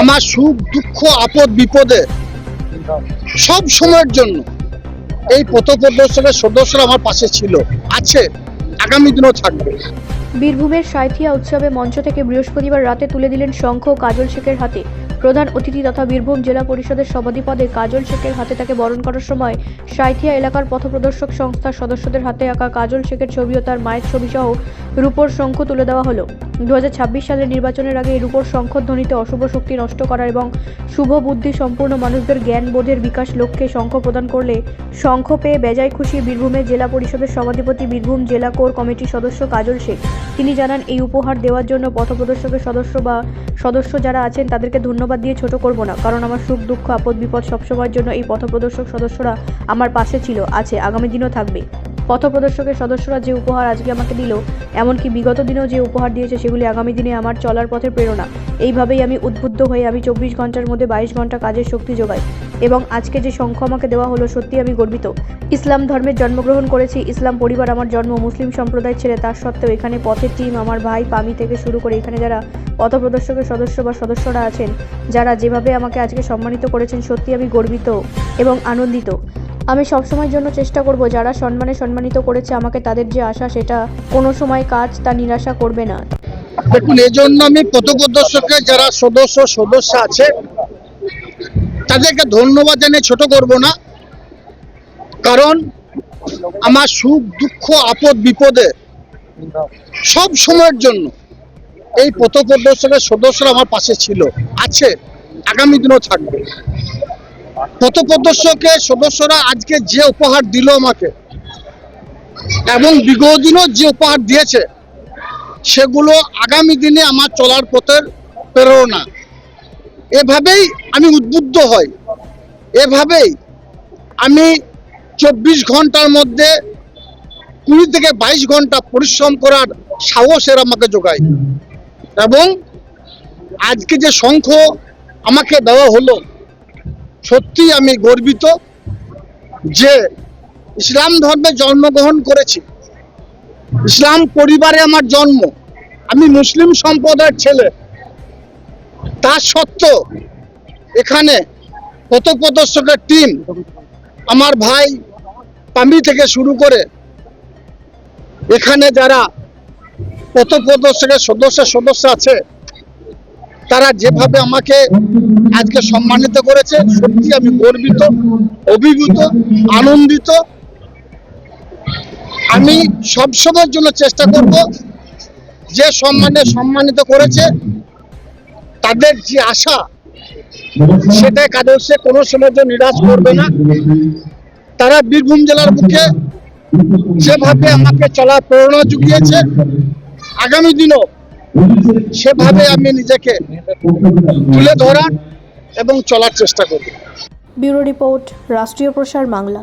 আমার সুখ, দুঃখ, আপদ, বিপদে সব সময়ের জন্য এই পথ প্রদর্শনের সদস্যরা আমার পাশে ছিল, আছে, আগামী দিনও থাকবে। বীরভূমের সাঁইথিয়া উৎসবে মঞ্চ থেকে বৃহস্পতিবার রাতে তুলে দিলেন শঙ্খ কাজল শেখের হাতে। প্রধান অতিথি তথা বীরভূম জেলা পরিষদের সভাপতি পদে কাজল শেখের হাতে তাকে বরণ করার সময় সাঁইথিয়া এলাকার পথপ্রদর্শক সংস্থার সদস্যদের হাতে আঁকা কাজল শেখের ছবি ও তার মায়ের ছবি সহ রূপোর শঙ্খ তুলে দেওয়া হলো। দু হাজার ছাব্বিশ সালের নির্বাচনের আগে এই রূপোর শঙ্খধ্বনিতে অশুভ শক্তি নষ্ট করা এবং শুভ বুদ্ধি সম্পূর্ণ মানুষদের জ্ঞান বোধের বিকাশ লক্ষ্যে শঙ্খ প্রদান করলে শঙ্খ পেয়ে বেজায় খুশি বীরভূমের জেলা পরিষদের সভাধিপতি বীরভূম জেলা কোর কমিটির সদস্য কাজল শেখ। তিনি জানান, এই উপহার দেওয়ার জন্য পথপ্রদর্শকের সদস্য বা সদস্য যারা আছেন তাদেরকে ধন্যবাদ দিয়ে ছোট করব না, কারণ আমার সুখ, দুঃখ আপদ বিপদ সবসময়ের জন্য এই পথপ্রদর্শক সদস্যরা আমার পাশে ছিল, আছে, আগামী দিনও থাকবে। পথপ্রদর্শকের সদস্যরা যে উপহার আজকে আমাকে দিল, এমনকি বিগত দিনেও যে উপহার দিয়েছে সেগুলি আগামী দিনে আমার চলার পথের প্রেরণা। এইভাবেই আমি উদ্বুদ্ধ হয়ে আমি চব্বিশ ঘণ্টার মধ্যে বাইশ ঘণ্টা কাজের শক্তি যোগাই এবং আজকে যে শঙ্খ আমাকে দেওয়া হলো সত্যি আমি গর্বিত। ইসলাম ধর্মের জন্মগ্রহণ করেছি, ইসলাম পরিবার আমার জন্ম, মুসলিম সম্প্রদায়ের ছেলে, তার সত্ত্বেও এখানে পথের টিম আমার ভাই পামি থেকে শুরু করে এখানে যারা পথপ্রদর্শকের সদস্য বা সদস্যরা আছেন, যারা যেভাবে আমাকে আজকে সম্মানিত করেছেন সত্যি আমি গর্বিত এবং আনন্দিত। আমি সবসময়ের জন্য চেষ্টা করব, যারা সম্মানে সম্মানিত করেছে আমাকে তাদের যে আশা, সেটা কোনো সময় কাজ তা নিরাশা করবে না। দেখুন এই জন্য আমি পথপ্রদর্শকের যারা সদস্য সদস্য আছে, তাদেরকে ধন্যবাদ জানিয়ে ছোট করব না। কারণ আমার সুখ, দুঃখ, আপদ, বিপদে সব সময়ের জন্য এই পথপ্রদর্শকের সদস্যরা আমার পাশে ছিল, আছে, আগামী দিনও থাকবে। পথপ্রদর্শকের সদস্যরা আজকে যে উপহার দিল আমাকে, এবং বিগত দিনও যে উপহার দিয়েছে, সেগুলো আগামী দিনে আমার চলার পথের প্রেরণা। এভাবেই আমি উদ্বুদ্ধ হই। এভাবেই আমি চব্বিশ ঘণ্টার মধ্যে কুড়ি থেকে বাইশ ঘণ্টা পরিশ্রম করার সাহস সাহসের আমাকে যোগায় এবং আজকে যে শঙ্খ আমাকে দেওয়া হলো সত্যি আমি গর্বিত যে ইসলাম ধর্মে জন্মগ্রহণ করেছি। ইসলাম পরিবারে আমার জন্ম। আমি মুসলিম সম্প্রদায়ের ছেলে। তা সত্ত্বেও এখানে কত প্রদর্শকের টিম আমার ভাই পামি থেকে শুরু করে এখানে যারা পথ প্রদর্শকের সদস্য সদস্য আছে তারা যেভাবে আমাকে আজকে সম্মানিত করেছে, সত্যি আমি গর্বিত, অভিভূত, আনন্দিত। আমি সবসময়ের জন্য চেষ্টা করব যে সম্মানে সম্মানিত করেছে, তাদের যে আশা সেটা কাদের সে কোনো সময় নিরাশ করবে না। তারা বীরভূম জেলার বুকে যেভাবে আমাকে চলার প্রেরণা জুগিয়েছে, আগামী দিনও সেভাবে আমি নিজেকে তুলে ধরার এবং চলার চেষ্টা করি। ব্যুরো রিপোর্ট রাষ্ট্রীয় প্রসার বাংলা।